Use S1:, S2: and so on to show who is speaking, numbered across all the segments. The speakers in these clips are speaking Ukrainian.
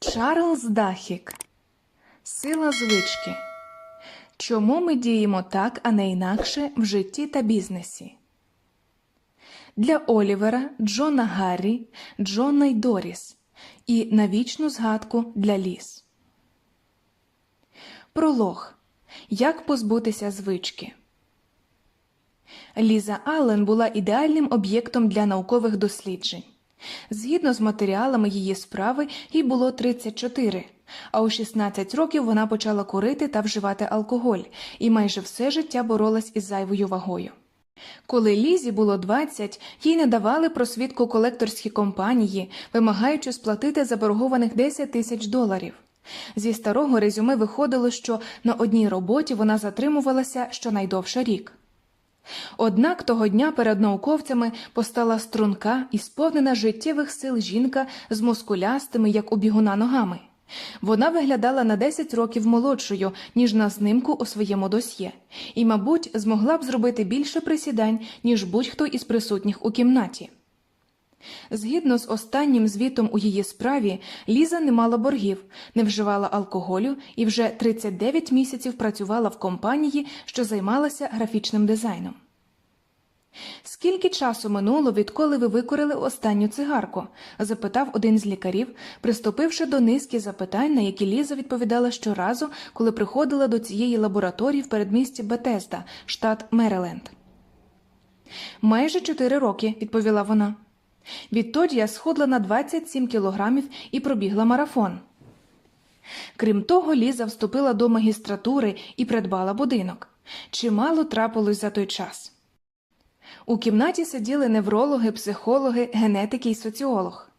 S1: Чарльз Дахік Сила звички. Чому ми діємо так, а не інакше в житті та бізнесі? Для Олівера, Джона Гаррі, Джона й Доріс і на вічну згадку для ліс. Пролог. Як позбутися звички. Ліза Аллен була ідеальним об'єктом для наукових досліджень. Згідно з матеріалами її справи, їй було 34, а у 16 років вона почала курити та вживати алкоголь і майже все життя боролась із зайвою вагою. Коли Лізі було 20, їй не давали просвідку колекторські компанії, вимагаючи сплатити заборгованих 10 тисяч доларів. Зі старого резюме виходило, що на одній роботі вона затримувалася щонайдовше рік. Однак того дня перед науковцями постала струнка і сповнена життєвих сил жінка з мускулястими, як у бігуна ногами. Вона виглядала на 10 років молодшою, ніж на знимку у своєму досьє, і, мабуть, змогла б зробити більше присідань, ніж будь-хто із присутніх у кімнаті. Згідно з останнім звітом у її справі, Ліза не мала боргів, не вживала алкоголю і вже 39 місяців працювала в компанії, що займалася графічним дизайном. Скільки часу минуло, відколи ви викурили останню цигарку? запитав один з лікарів, приступивши до низки запитань, на які Ліза відповідала щоразу, коли приходила до цієї лабораторії в передмісті Бетезда, штат Мериленд. Майже чотири роки, відповіла вона. Відтоді я сходила на 27 кілограмів і пробігла марафон. Крім того, Ліза вступила до магістратури і придбала будинок. Чимало трапилось за той час. У кімнаті сиділи неврологи, психологи, генетики і соціолог.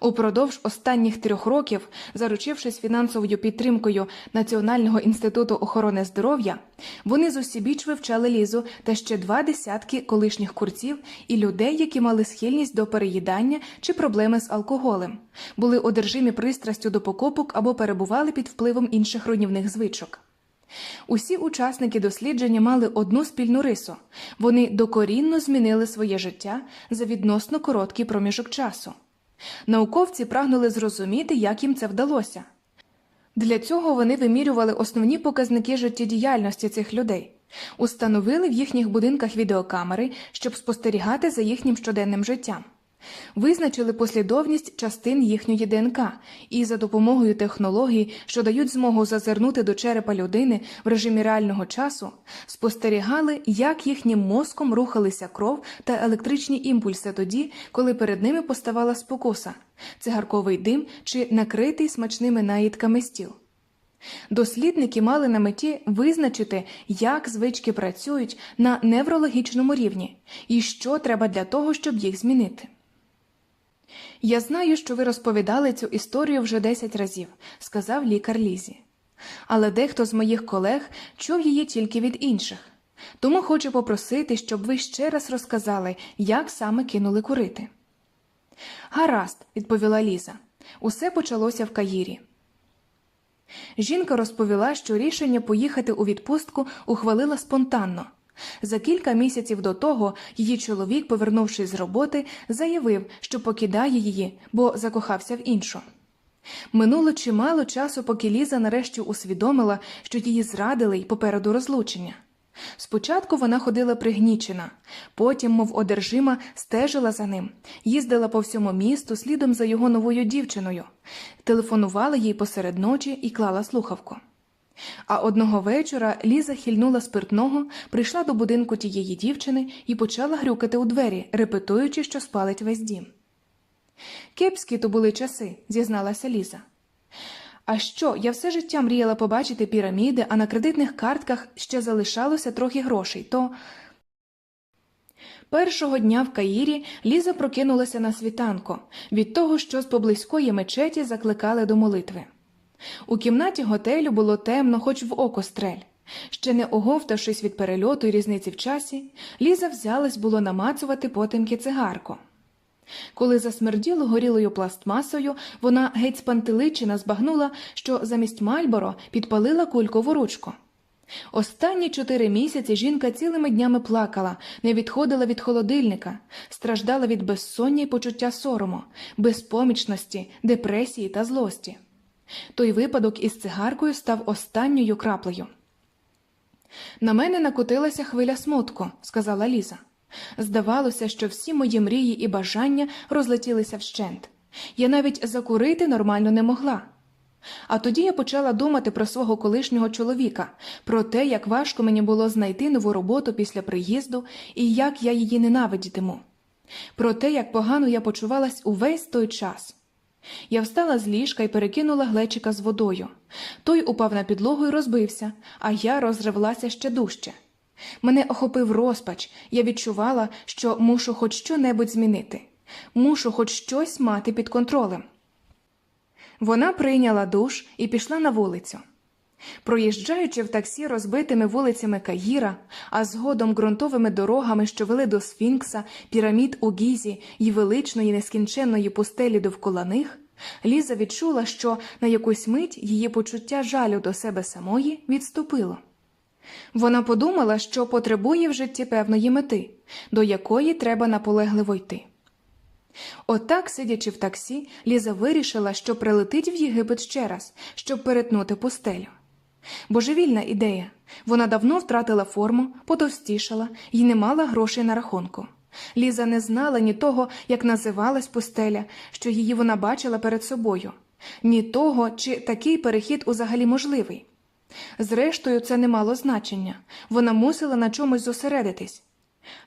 S1: Упродовж останніх трьох років, заручившись фінансовою підтримкою Національного інституту охорони здоров'я, вони зусібіч вивчали лізу та ще два десятки колишніх курців і людей, які мали схильність до переїдання чи проблеми з алкоголем, були одержимі пристрастю до покупок або перебували під впливом інших руйнівних звичок. Усі учасники дослідження мали одну спільну рису вони докорінно змінили своє життя за відносно короткий проміжок часу. Науковці прагнули зрозуміти, як їм це вдалося. Для цього вони вимірювали основні показники життєдіяльності цих людей, установили в їхніх будинках відеокамери, щоб спостерігати за їхнім щоденним життям. Визначили послідовність частин їхньої ДНК і за допомогою технологій, що дають змогу зазирнути до черепа людини в режимі реального часу, спостерігали, як їхнім мозком рухалися кров та електричні імпульси тоді, коли перед ними поставала спокуса, цигарковий дим чи накритий смачними наїдками стіл. Дослідники мали на меті визначити, як звички працюють на неврологічному рівні і що треба для того, щоб їх змінити. Я знаю, що ви розповідали цю історію вже 10 разів, сказав лікар Лізі. Але дехто з моїх колег чув її тільки від інших. Тому хочу попросити, щоб ви ще раз розказали, як саме кинули курити. Гаразд, відповіла Ліза. Усе почалося в Каїрі. Жінка розповіла, що рішення поїхати у відпустку ухвалила спонтанно. За кілька місяців до того її чоловік, повернувшись з роботи, заявив, що покидає її, бо закохався в іншу. Минуло чимало часу, поки Ліза нарешті усвідомила, що її зрадили й попереду розлучення. Спочатку вона ходила пригнічена, потім, мов одержима, стежила за ним, їздила по всьому місту слідом за його новою дівчиною, телефонувала їй посеред ночі і клала слухавку. А одного вечора Ліза хильнула спиртного, прийшла до будинку тієї дівчини і почала грюкати у двері, репетуючи, що спалить весь дім. Кепські то були часи, зізналася Ліза. А що, я все життя мріяла побачити піраміди, а на кредитних картках ще залишалося трохи грошей, то. Першого дня в Каїрі Ліза прокинулася на світанку від того, що з поблизької мечеті закликали до молитви. У кімнаті готелю було темно, хоч в око стрель. Ще не оговтавшись від перельоту і різниці в часі, Ліза взялась було намацувати потемки цигарку. Коли засмерділо горілою пластмасою, вона геть спантеличина збагнула, що замість Мальборо підпалила кулькову ручку. Останні чотири місяці жінка цілими днями плакала, не відходила від холодильника, страждала від безсоння й почуття сорому, безпомічності, депресії та злості. Той випадок із цигаркою став останньою краплею. На мене накотилася хвиля смутку, сказала Ліза. Здавалося, що всі мої мрії і бажання розлетілися вщент. Я навіть закурити нормально не могла. А тоді я почала думати про свого колишнього чоловіка, про те, як важко мені було знайти нову роботу після приїзду і як я її ненавидітиму. Про те, як погано я почувалась увесь той час. Я встала з ліжка і перекинула глечика з водою. Той упав на підлогу і розбився, а я розривлася ще дужче. Мене охопив розпач, я відчувала, що мушу хоч що-небудь змінити, мушу хоч щось мати під контролем. Вона прийняла душ і пішла на вулицю. Проїжджаючи в таксі розбитими вулицями Каїра, а згодом ґрунтовими дорогами, що вели до Сфінкса, пірамід у Гізі і величної нескінченної пустелі довкола них, Ліза відчула, що на якусь мить її почуття жалю до себе самої відступило. Вона подумала, що потребує в житті певної мети, до якої треба наполегливо йти. Отак, сидячи в таксі, Ліза вирішила, що прилетить в Єгипет ще раз, щоб перетнути пустелю. Божевільна ідея. Вона давно втратила форму, потовстішала і не мала грошей на рахунку. Ліза не знала ні того, як називалась пустеля, що її вона бачила перед собою, ні того, чи такий перехід узагалі можливий. Зрештою, це не мало значення вона мусила на чомусь зосередитись.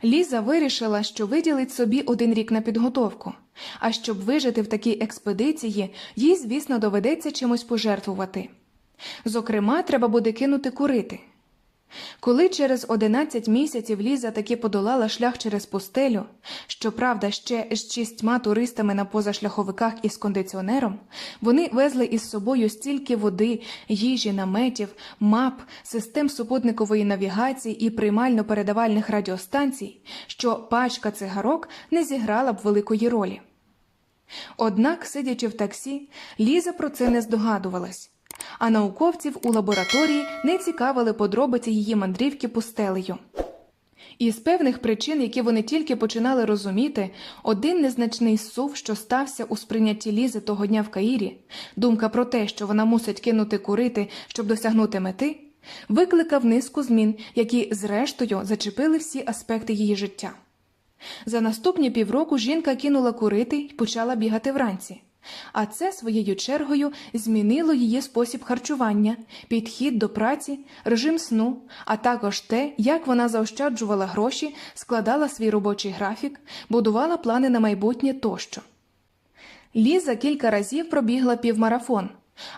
S1: Ліза вирішила, що виділить собі один рік на підготовку, а щоб вижити в такій експедиції, їй, звісно, доведеться чимось пожертвувати. Зокрема, треба буде кинути курити. Коли через 11 місяців Ліза таки подолала шлях через пустелю, щоправда, ще з шістьма туристами на позашляховиках із кондиціонером, вони везли із собою стільки води, їжі, наметів, мап, систем супутникової навігації і приймально-передавальних радіостанцій, що пачка цигарок не зіграла б великої ролі. Однак, сидячи в таксі, Ліза про це не здогадувалась а науковців у лабораторії не цікавили подробиці її мандрівки пустелею. Із певних причин, які вони тільки починали розуміти, один незначний сув, що стався у сприйнятті Лізи того дня в Каїрі, думка про те, що вона мусить кинути курити, щоб досягнути мети, викликав низку змін, які, зрештою, зачепили всі аспекти її життя. За наступні півроку жінка кинула курити і почала бігати вранці. А це своєю чергою змінило її спосіб харчування, підхід до праці, режим сну, а також те, як вона заощаджувала гроші, складала свій робочий графік, будувала плани на майбутнє тощо. Ліза кілька разів пробігла півмарафон,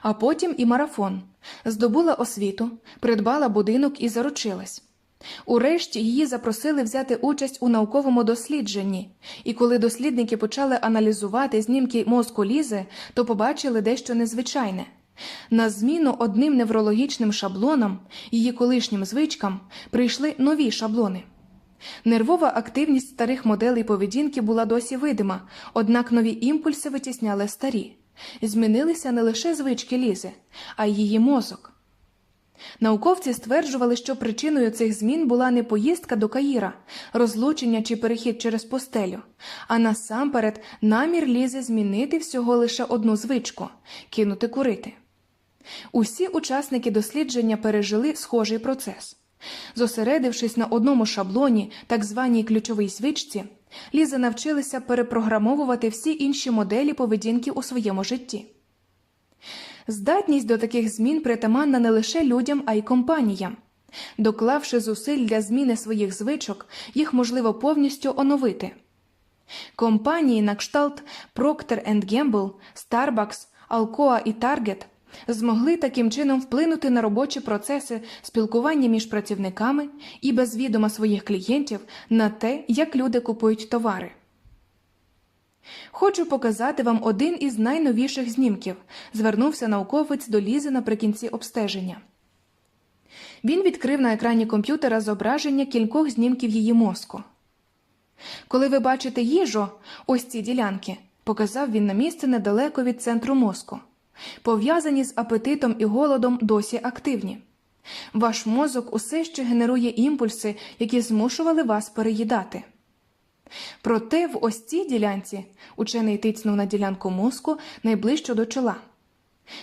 S1: а потім і марафон, здобула освіту, придбала будинок і заручилась. Урешті її запросили взяти участь у науковому дослідженні, і коли дослідники почали аналізувати знімки мозку Лізи, то побачили дещо незвичайне. На зміну одним неврологічним шаблонам, її колишнім звичкам, прийшли нові шаблони. Нервова активність старих моделей поведінки була досі видима, однак нові імпульси витісняли старі. Змінилися не лише звички Лізи, а й її мозок. Науковці стверджували, що причиною цих змін була не поїздка до Каїра, розлучення чи перехід через постелю, а насамперед намір лізи змінити всього лише одну звичку кинути курити. Усі учасники дослідження пережили схожий процес. Зосередившись на одному шаблоні, так званій ключовій звичці, Ліза навчилися перепрограмовувати всі інші моделі поведінки у своєму житті. Здатність до таких змін притаманна не лише людям, а й компаніям. Доклавши зусиль для зміни своїх звичок, їх можливо повністю оновити. Компанії на кшталт Procter Gamble, Starbucks, Alcoa і Target змогли таким чином вплинути на робочі процеси спілкування між працівниками і без відома своїх клієнтів на те, як люди купують товари. Хочу показати вам один із найновіших знімків, звернувся науковець до Лізи наприкінці обстеження. Він відкрив на екрані комп'ютера зображення кількох знімків її мозку. Коли ви бачите їжу, ось ці ділянки, показав він на місце недалеко від центру мозку, пов'язані з апетитом і голодом досі активні. Ваш мозок усе ще генерує імпульси, які змушували вас переїдати. Проте в ось цій ділянці учений тицнув на ділянку мозку найближчу до чола.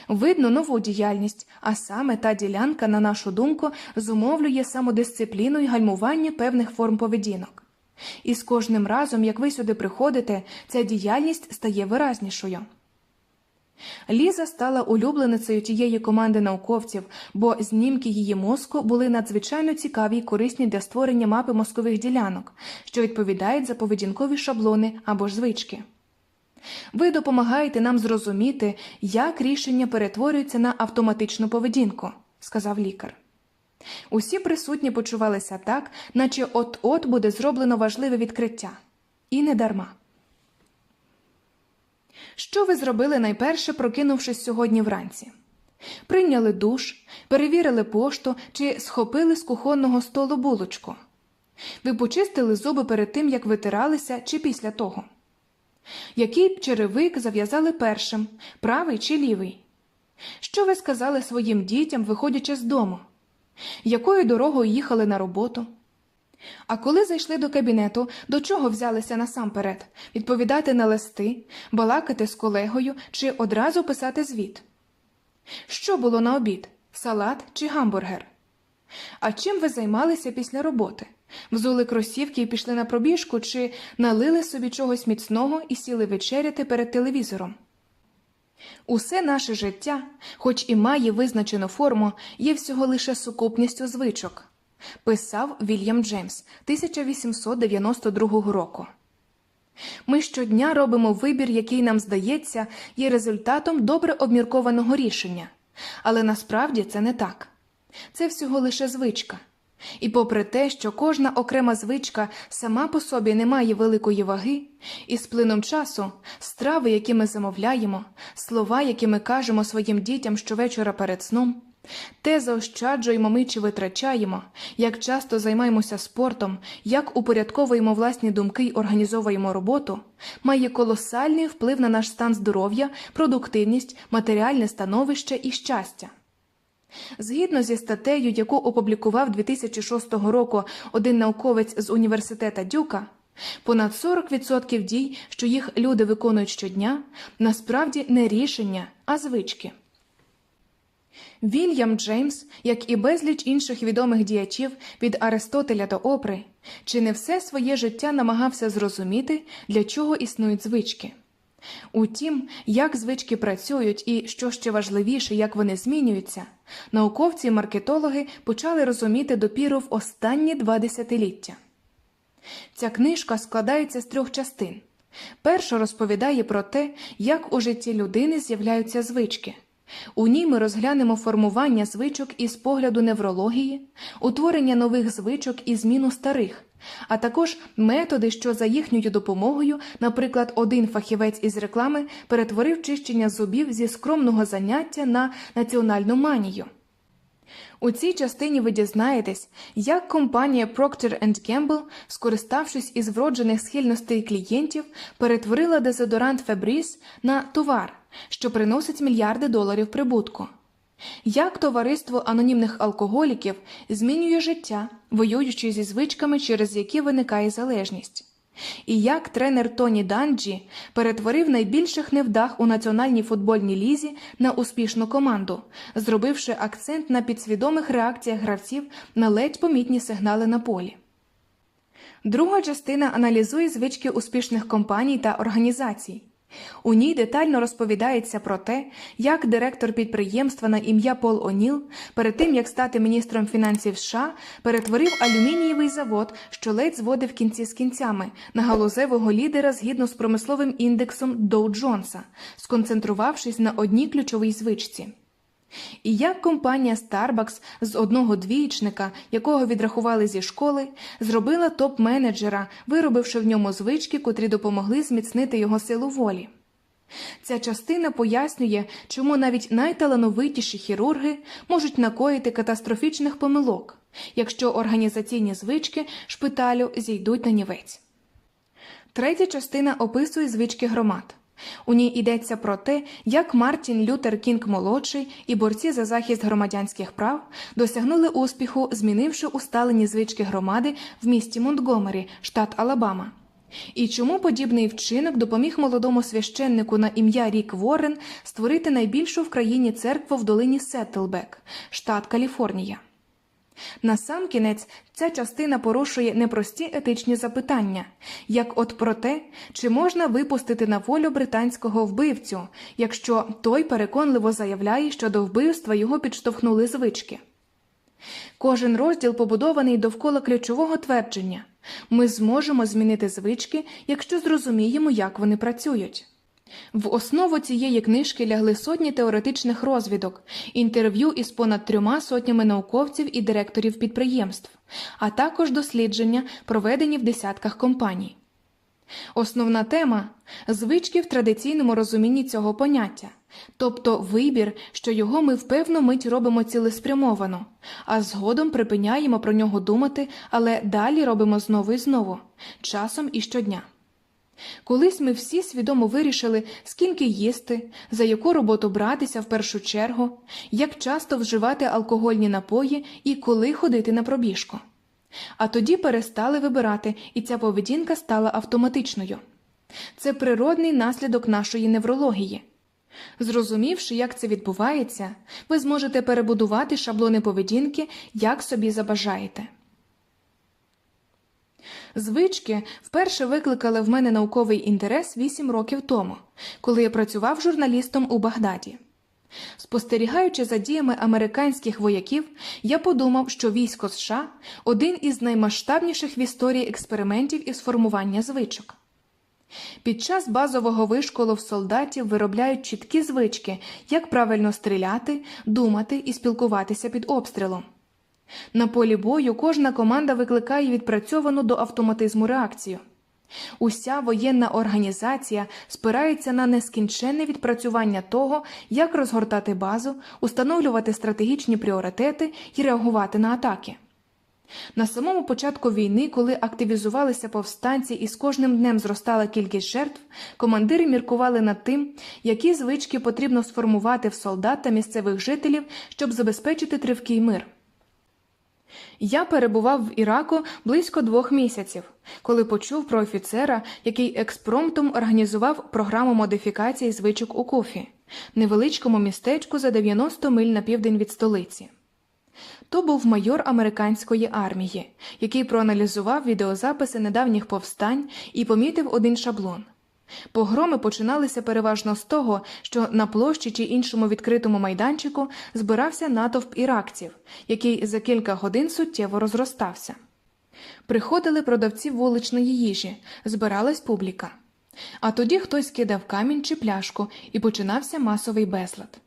S1: Видно нову діяльність, а саме та ділянка, на нашу думку, зумовлює самодисципліну і гальмування певних форм поведінок. І з кожним разом, як ви сюди приходите, ця діяльність стає виразнішою. Ліза стала улюбленицею тієї команди науковців, бо знімки її мозку були надзвичайно цікаві й корисні для створення мапи мозкових ділянок, що відповідають за поведінкові шаблони або ж звички. Ви допомагаєте нам зрозуміти, як рішення перетворюються на автоматичну поведінку, сказав лікар. Усі присутні почувалися так, наче от-от буде зроблено важливе відкриття. І не дарма. Що ви зробили найперше, прокинувшись сьогодні вранці? Прийняли душ, перевірили пошту чи схопили з кухонного столу булочку. Ви почистили зуби перед тим, як витиралися, чи після того? Який черевик зав'язали першим, правий чи лівий? Що ви сказали своїм дітям, виходячи з дому? Якою дорогою їхали на роботу? А коли зайшли до кабінету, до чого взялися насамперед? Відповідати на листи, балакати з колегою чи одразу писати звіт? Що було на обід? Салат чи гамбургер? А чим ви займалися після роботи? Взули кросівки і пішли на пробіжку, чи налили собі чогось міцного і сіли вечеряти перед телевізором? Усе наше життя, хоч і має визначену форму, є всього лише сукупністю звичок, писав Вільям Джеймс 1892 року. Ми щодня робимо вибір, який нам здається, є результатом добре обміркованого рішення, але насправді це не так. Це всього лише звичка. І попри те, що кожна окрема звичка сама по собі не має великої ваги, і з плином часу страви, які ми замовляємо, слова, які ми кажемо своїм дітям щовечора перед сном, те заощаджуємо ми чи витрачаємо, як часто займаємося спортом, як упорядковуємо власні думки й організовуємо роботу, має колосальний вплив на наш стан здоров'я, продуктивність, матеріальне становище і щастя. Згідно зі статтею, яку опублікував 2006 року один науковець з університета Дюка, понад 40% дій, що їх люди виконують щодня, насправді не рішення, а звички. Вільям Джеймс, як і безліч інших відомих діячів від Аристотеля до Опри, чи не все своє життя намагався зрозуміти, для чого існують звички. Утім, як звички працюють і, що ще важливіше, як вони змінюються, науковці і маркетологи почали розуміти допіру в останні два десятиліття. Ця книжка складається з трьох частин. Перша розповідає про те, як у житті людини з'являються звички. У ній ми розглянемо формування звичок із погляду неврології, утворення нових звичок і зміну старих, а також методи, що за їхньою допомогою, наприклад, один фахівець із реклами перетворив чищення зубів зі скромного заняття на національну манію. У цій частині ви дізнаєтесь, як компанія Procter Gamble, скориставшись із вроджених схильностей клієнтів, перетворила дезодорант Febreze на товар, що приносить мільярди доларів прибутку. Як товариство анонімних алкоголіків змінює життя, воюючи зі звичками, через які виникає залежність. І як тренер Тоні Данджі перетворив найбільших невдах у національній футбольній лізі на успішну команду, зробивши акцент на підсвідомих реакціях гравців на ледь помітні сигнали на полі. Друга частина аналізує звички успішних компаній та організацій. У ній детально розповідається про те, як директор підприємства на ім'я Пол О'Ніл, перед тим як стати міністром фінансів США, перетворив алюмінієвий завод, що ледь зводив кінці з кінцями, на галузевого лідера згідно з промисловим індексом Доу Джонса, сконцентрувавшись на одній ключовій звичці. І як компанія Starbucks з одного двієчника, якого відрахували зі школи, зробила топ-менеджера, виробивши в ньому звички, котрі допомогли зміцнити його силу волі. Ця частина пояснює, чому навіть найталановитіші хірурги можуть накоїти катастрофічних помилок, якщо організаційні звички шпиталю зійдуть на нівець. Третя частина описує звички громад. У ній йдеться про те, як Мартін Лютер Кінг молодший і борці за захист громадянських прав досягнули успіху, змінивши усталені звички громади в місті Монтгомері, штат Алабама. І чому подібний вчинок допоміг молодому священнику на ім'я Рік Ворен створити найбільшу в країні церкву в долині Сеттлбек, штат Каліфорнія? Насамкінець ця частина порушує непрості етичні запитання, як от про те, чи можна випустити на волю британського вбивцю, якщо той переконливо заявляє, що до вбивства його підштовхнули звички. Кожен розділ побудований довкола ключового твердження ми зможемо змінити звички, якщо зрозуміємо, як вони працюють. В основу цієї книжки лягли сотні теоретичних розвідок, інтерв'ю із понад трьома сотнями науковців і директорів підприємств, а також дослідження, проведені в десятках компаній. Основна тема звички в традиційному розумінні цього поняття, тобто вибір, що його ми в певну мить робимо цілеспрямовано, а згодом припиняємо про нього думати, але далі робимо знову і знову, часом і щодня. Колись ми всі свідомо вирішили, скільки їсти, за яку роботу братися в першу чергу, як часто вживати алкогольні напої і коли ходити на пробіжку. А тоді перестали вибирати, і ця поведінка стала автоматичною. Це природний наслідок нашої неврології. Зрозумівши, як це відбувається, ви зможете перебудувати шаблони поведінки, як собі забажаєте. Звички вперше викликали в мене науковий інтерес 8 років тому, коли я працював журналістом у Багдаді. Спостерігаючи за діями американських вояків, я подумав, що військо США один із наймасштабніших в історії експериментів із формування звичок. Під час базового вишколу в солдатів виробляють чіткі звички, як правильно стріляти, думати і спілкуватися під обстрілом. На полі бою кожна команда викликає відпрацьовану до автоматизму реакцію. Уся воєнна організація спирається на нескінченне відпрацювання того, як розгортати базу, установлювати стратегічні пріоритети і реагувати на атаки. На самому початку війни, коли активізувалися повстанці і з кожним днем зростала кількість жертв, командири міркували над тим, які звички потрібно сформувати в солдат та місцевих жителів, щоб забезпечити тривкий мир. Я перебував в Іраку близько двох місяців, коли почув про офіцера, який експромтом організував програму модифікації звичок у Куфі, невеличкому містечку за 90 миль на південь від столиці. То був майор американської армії, який проаналізував відеозаписи недавніх повстань і помітив один шаблон. Погроми починалися переважно з того, що на площі чи іншому відкритому майданчику збирався натовп іракців, який за кілька годин суттєво розростався. Приходили продавці вуличної їжі, збиралась публіка. А тоді хтось кидав камінь чи пляшку і починався масовий безлад.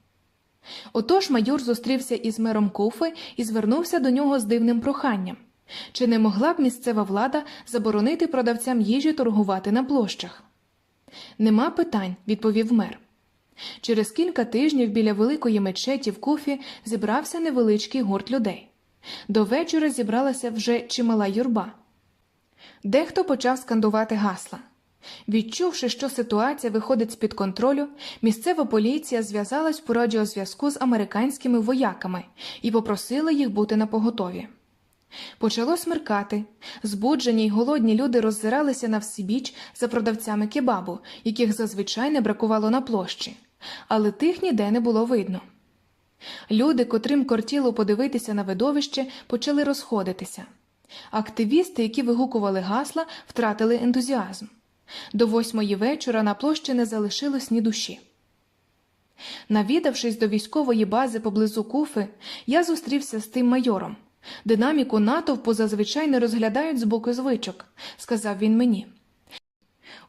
S1: Отож майор зустрівся із мером Куфи і звернувся до нього з дивним проханням чи не могла б місцева влада заборонити продавцям їжі торгувати на площах? Нема питань, відповів мер. Через кілька тижнів біля великої мечеті в Куфі зібрався невеличкий гурт людей. До вечора зібралася вже чимала юрба. Дехто почав скандувати гасла. Відчувши, що ситуація виходить з-під контролю, місцева поліція зв'язалась по радіозв'язку з американськими вояками і попросила їх бути на поготові. Почало смеркати. Збуджені й голодні люди роззиралися на всібіч за продавцями кебабу, яких зазвичай не бракувало на площі, але тих ніде не було видно. Люди, котрим кортіло подивитися на видовище, почали розходитися. Активісти, які вигукували гасла, втратили ентузіазм. До восьмої вечора на площі не залишилось ні душі. Навідавшись до військової бази поблизу Куфи, я зустрівся з тим майором. Динаміку натовпу зазвичай не розглядають з боку звичок, сказав він мені.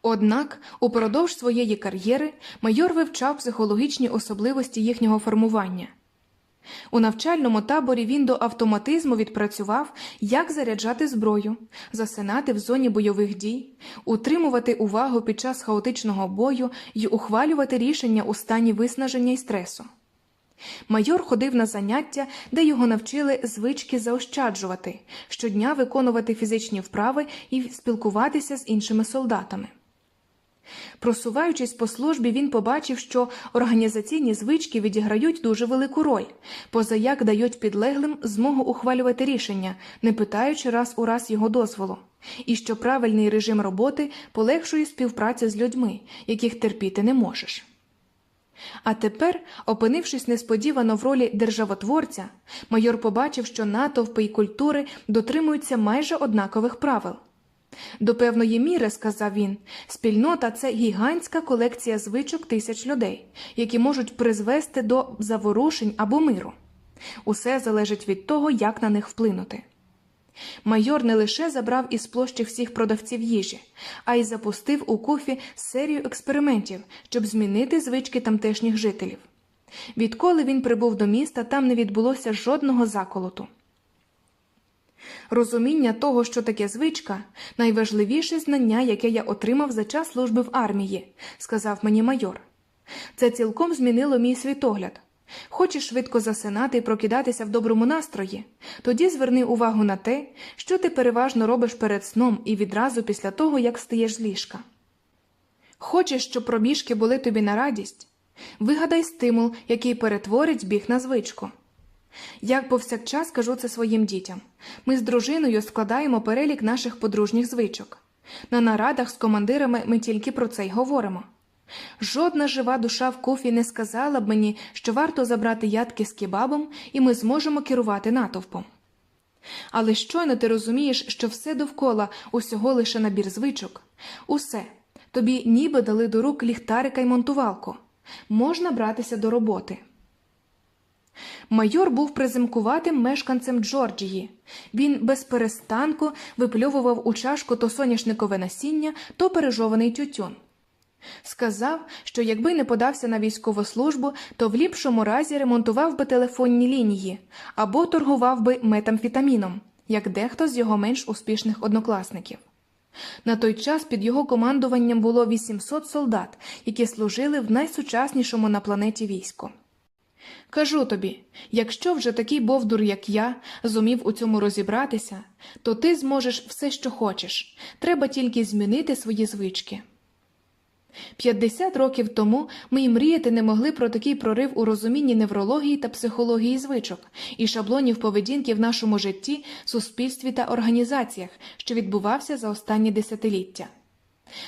S1: Однак упродовж своєї кар'єри майор вивчав психологічні особливості їхнього формування. У навчальному таборі він до автоматизму відпрацював, як заряджати зброю, засинати в зоні бойових дій, утримувати увагу під час хаотичного бою і ухвалювати рішення у стані виснаження і стресу. Майор ходив на заняття, де його навчили звички заощаджувати, щодня виконувати фізичні вправи і спілкуватися з іншими солдатами. Просуваючись по службі, він побачив, що організаційні звички відіграють дуже велику роль, позаяк дають підлеглим змогу ухвалювати рішення, не питаючи раз у раз його дозволу. і що правильний режим роботи полегшує співпрацю з людьми, яких терпіти не можеш. А тепер, опинившись несподівано в ролі державотворця, майор побачив, що натовпи і культури дотримуються майже однакових правил. До певної міри, сказав він, спільнота це гігантська колекція звичок тисяч людей, які можуть призвести до заворушень або миру. Усе залежить від того, як на них вплинути. Майор не лише забрав із площі всіх продавців їжі, а й запустив у кофі серію експериментів, щоб змінити звички тамтешніх жителів. Відколи він прибув до міста, там не відбулося жодного заколоту. Розуміння того, що таке звичка, найважливіше знання, яке я отримав за час служби в армії, сказав мені майор. Це цілком змінило мій світогляд. Хочеш швидко засинати і прокидатися в доброму настрої, тоді зверни увагу на те, що ти переважно робиш перед сном і відразу після того, як стаєш з ліжка. Хочеш, щоб пробіжки були тобі на радість? Вигадай стимул, який перетворить біг на звичку. Як повсякчас кажу це своїм дітям. Ми з дружиною складаємо перелік наших подружніх звичок. На нарадах з командирами ми тільки про це й говоримо. Жодна жива душа в кофі не сказала б мені, що варто забрати ядки з кебабом, і ми зможемо керувати натовпом. Але щойно ти розумієш, що все довкола усього лише набір звичок, усе тобі ніби дали до рук ліхтарика й монтувалку. Можна братися до роботи. Майор був приземкуватим мешканцем Джорджії. Він без перестанку випльовував у чашку то соняшникове насіння, то пережований тютюн. Сказав, що якби не подався на військову службу, то в ліпшому разі ремонтував би телефонні лінії або торгував би метамфетаміном, як дехто з його менш успішних однокласників. На той час під його командуванням було 800 солдат, які служили в найсучаснішому на планеті війську. Кажу тобі, якщо вже такий бовдур, як я, зумів у цьому розібратися, то ти зможеш все, що хочеш, треба тільки змінити свої звички. 50 років тому ми й мріяти не могли про такий прорив у розумінні неврології та психології звичок і шаблонів поведінки в нашому житті, суспільстві та організаціях, що відбувався за останні десятиліття.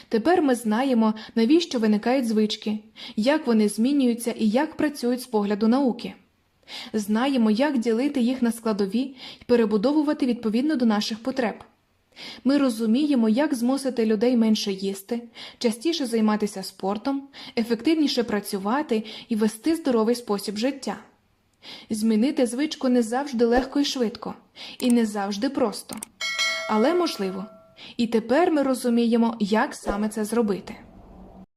S1: Тепер ми знаємо, навіщо виникають звички, як вони змінюються і як працюють з погляду науки. Знаємо, як ділити їх на складові і перебудовувати відповідно до наших потреб. Ми розуміємо, як змусити людей менше їсти, частіше займатися спортом, ефективніше працювати і вести здоровий спосіб життя. Змінити звичку не завжди легко і швидко, і не завжди просто, але можливо. І тепер ми розуміємо, як саме це зробити.